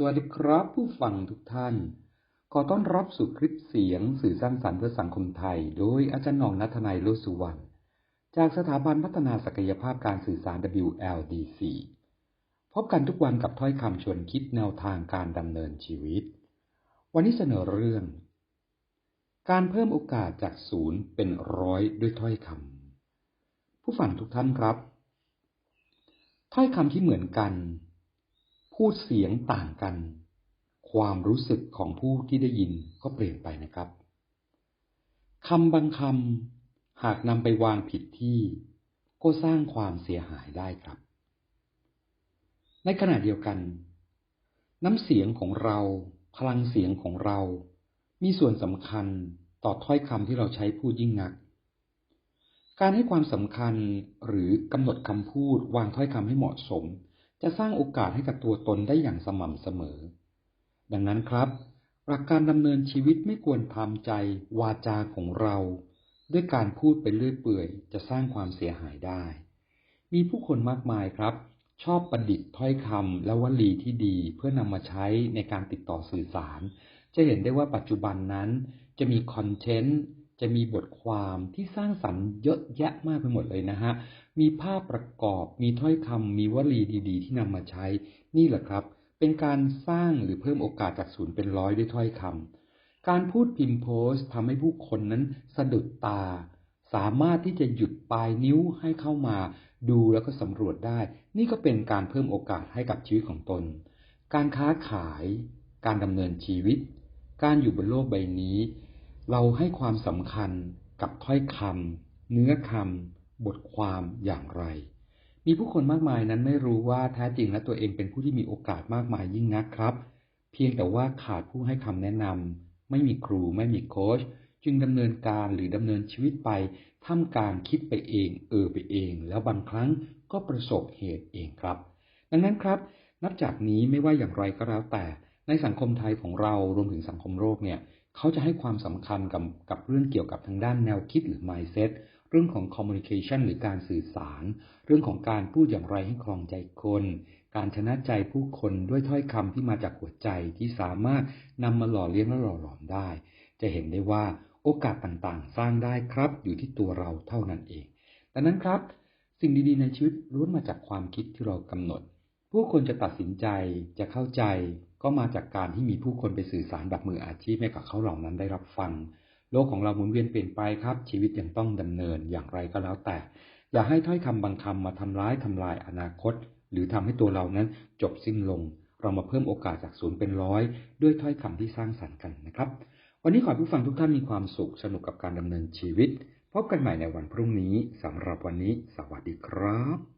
สวัสดีครับผู้ฟังทุกท่าน ขอต้อนรับสู่คลิปเสียงสื่อสร้างสรรค์เพื่อสังคมไทย โดยอาจารย์หนองนัทนายโลสุวรรณ จากสถาบันพัฒนาศักยภาพการสื่อสาร WLDC พบกันทุกวันกับถ้อยคำชวนคิดแนวทางการดำเนินชีวิต วันนี้เสนอเรื่อง การเพิ่มโอกาสจากศูนย์เป็นร้อยด้วยถ้อยคำผู้ฟังทุกท่านครับ ถ้อยคำที่เหมือนกัน พูดเสียงต่างกัน ความรู้สึกของผู้ที่ได้ยินก็เปลี่ยนไปนะครับคำบางคำหากนำไปวางผิดที่ ก็สร้างความเสียหายได้ครับ ในขณะเดียวกัน น้ำเสียงของเรา พลังเสียงของเรา มีส่วนสำคัญต่อถ้อยคำที่เราใช้พูดยิ่งนัก การให้ความสำคัญหรือกำหนดคำพูดวางถ้อยคำให้เหมาะสม จะสร้างโอกาสให้กับตัวตนได้อย่างสม่ำเสมอ ดังนั้นครับหลักการดำเนินชีวิตไม่ควรทำใจวาจาของเรา ด้วยการพูดไปเรื่อยเปื่อย จะสร้างความเสียหายได้ มีผู้คนมากมายครับ ชอบประดิษฐ์ถ้อยคำและวลีที่ดีเพื่อนำมาใช้ในการติดต่อสื่อสาร จะเห็นได้ว่าปัจจุบันนั้นจะมีคอนเทนต์ จะมีบทความที่สร้างสรรค์เยอะแยะมากไปหมดเลยนะฮะ มีภาพประกอบ มีถ้อยคำ มีวลีดี ๆ ที่นำมาใช้ นี่แหละครับ เป็นการสร้างหรือเพิ่มโอกาสจากศูนย์เป็นร้อยด้วยถ้อยคำ การพูดพิมพ์โพสต์ทำให้ผู้คนนั้นสะดุดตา สามารถที่จะหยุดปลายนิ้วให้เข้ามา ดูแล้วก็สำรวจได้ นี่ก็เป็นการเพิ่มโอกาสให้กับชีวิตของตน การค้าขาย การดำเนินชีวิต การอยู่บนโลกใบนี้ เราให้ความสำคัญกับถ้อยคำเนื้อคำบทความอย่างไร มีผู้คนมากมายนั้นไม่รู้ว่าแท้จริงและตัวเองเป็นผู้ที่มีโอกาสมากมายยิ่งนักครับ เพียงแต่ว่าขาดผู้ให้คำแนะนำไม่มีครูไม่มีโค้ชจึงดำเนินการหรือดำเนินชีวิตไปท่ามกลางคิดไปเอง เออไปเอง แล้วบางครั้งก็ประสบเหตุเองครับ ดังนั้นครับ นับจากนี้ไม่ว่าอย่างไรก็แล้วแต่ในสังคมไทยของเรารวมถึงสังคมโลกเนี่ยเขาจะให้ความสำคัญกับกับเรื่องเกี่ยวกับทางด้านแนวคิดหรือ mindset เรื่องของ communication หรือการสื่อสาร เรื่องของการพูดอย่างไรให้คลองใจคน การชนะใจผู้คนด้วยถ้อยคำที่มาจากหัวใจที่สามารถนำมาหล่อเลี้ยงและหล่อหลอมได้ จะเห็นได้ว่าโอกาสต่างๆ สร้างได้ครับอยู่ที่ตัวเราเท่านั้นเองดังนั้นครับ สิ่งดีๆ ในชีวิตล้วนมาจากความคิดที่เรากำหนด ผู้คนจะตัดสินใจจะเข้าใจ ก็มาจากการที่มีผู้คนไปสื่อสารแบบมืออาชีพให้กับเขาเหล่านั้นได้รับฟัง โลกของเราหมุนเวียนเปลี่ยนไปครับ ชีวิตยังต้องดำเนินอย่างไรก็แล้วแต่ อย่าให้ถ้อยคำบางคำมาทำร้ายทำลายอนาคต หรือทำให้ตัวเรานั้นจบสิ้นลง เรามาเพิ่มโอกาสจากศูนย์เป็นร้อยด้วยถ้อยคำที่สร้างสรรค์กันนะครับ วันนี้ขอผู้ฟังทุกท่านมีความสุขสนุกกับการดำเนินชีวิต พบกันใหม่ในวันพรุ่งนี้สำหรับวันนี้ สวัสดีครับ